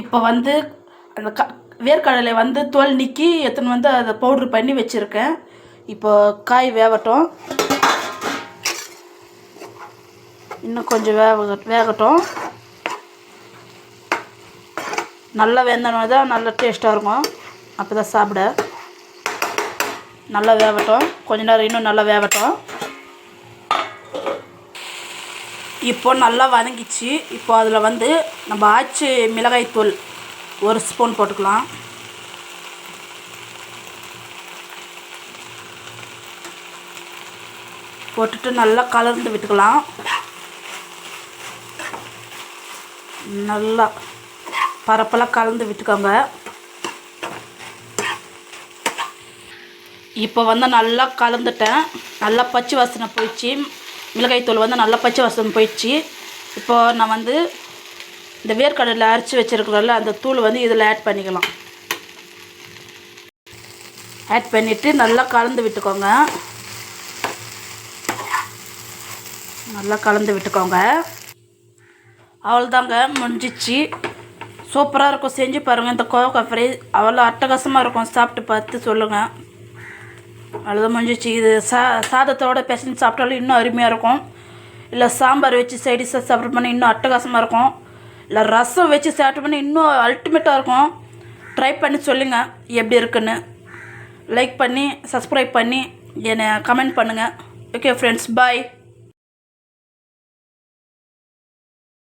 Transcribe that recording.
இப்போ வந்து அந்த க வேர்க்கடலை வந்து தோல் நிற்கி எடுத்துன்னு வந்து அதை பவுட்ரு பண்ணி வச்சுருக்கேன். இப்போ காய் வேகட்டும். இன்னும் கொஞ்சம் வேக வேகட்டும். நல்லா வெந்தனா தான் நல்லா டேஸ்ட்டாக இருக்கும். அப்போ தான் சாப்பிட. நல்லா வேகட்டும். கொஞ்ச நேரம் இன்னும் நல்லா வேகட்டும். இப்போ நல்லா வதங்கிச்சு. இப்போ அதில் வந்து நம்ம ஆச்சி மிளகாய்த்தூள் ஒரு ஸ்பூன் போட்டுக்கலாம். போட்டுட்டு நல்லா கலந்து விட்டுக்கலாம். நல்லா பரப்பெல்லாம் கலந்து விட்டுக்கோங்க. இப்போ வந்து நல்லா கலந்துட்டேன். நல்லா பச்சை வாசனை போயிடுச்சு. மிளகாய்த்தூள் வந்து நல்லா பச்சை வாசனை போயிடுச்சு. இப்போ நான் வந்து இந்த வேர்க்கடலை அரைச்சி வச்சுருக்கிறோம்ல அந்த தூள் வந்து இதில் ஆட் பண்ணிக்கலாம். ஆட் பண்ணிவிட்டு நல்லா கலந்து விட்டுக்கோங்க. நல்லா கலந்து விட்டுக்கோங்க. அவ்வளோதாங்க முடிஞ்சிச்சு. சூப்பராக இருக்கும். செஞ்சு பாருங்கள் இந்த கோவக்கா ஃப்ரை அவ்வளோ அட்டகாசமாக இருக்கும். சாப்பிட்டு பார்த்து சொல்லுங்கள் அவ்வளோதான் முடிஞ்சிச்சு. இது சா சாதத்தோட பெசஞ்சு சாப்பிட்டாலும் இன்னும் அருமையாக இருக்கும். இல்லை சாம்பார் வச்சு சைடிஷாக சாப்பிட்டு பண்ணி இன்னும் அட்டகாசமாக இருக்கும். இல்லை ரசம் வச்சு சாப்பிட்டு பண்ணி இன்னும் அல்டிமேட்டாக இருக்கும். ட்ரை பண்ணி சொல்லுங்கள் எப்படி இருக்குன்னு. லைக் பண்ணி சப்ஸ்கிரைப் பண்ணி என்னை கமெண்ட் பண்ணுங்கள் ஓகே ஃப்ரெண்ட்ஸ் பாய்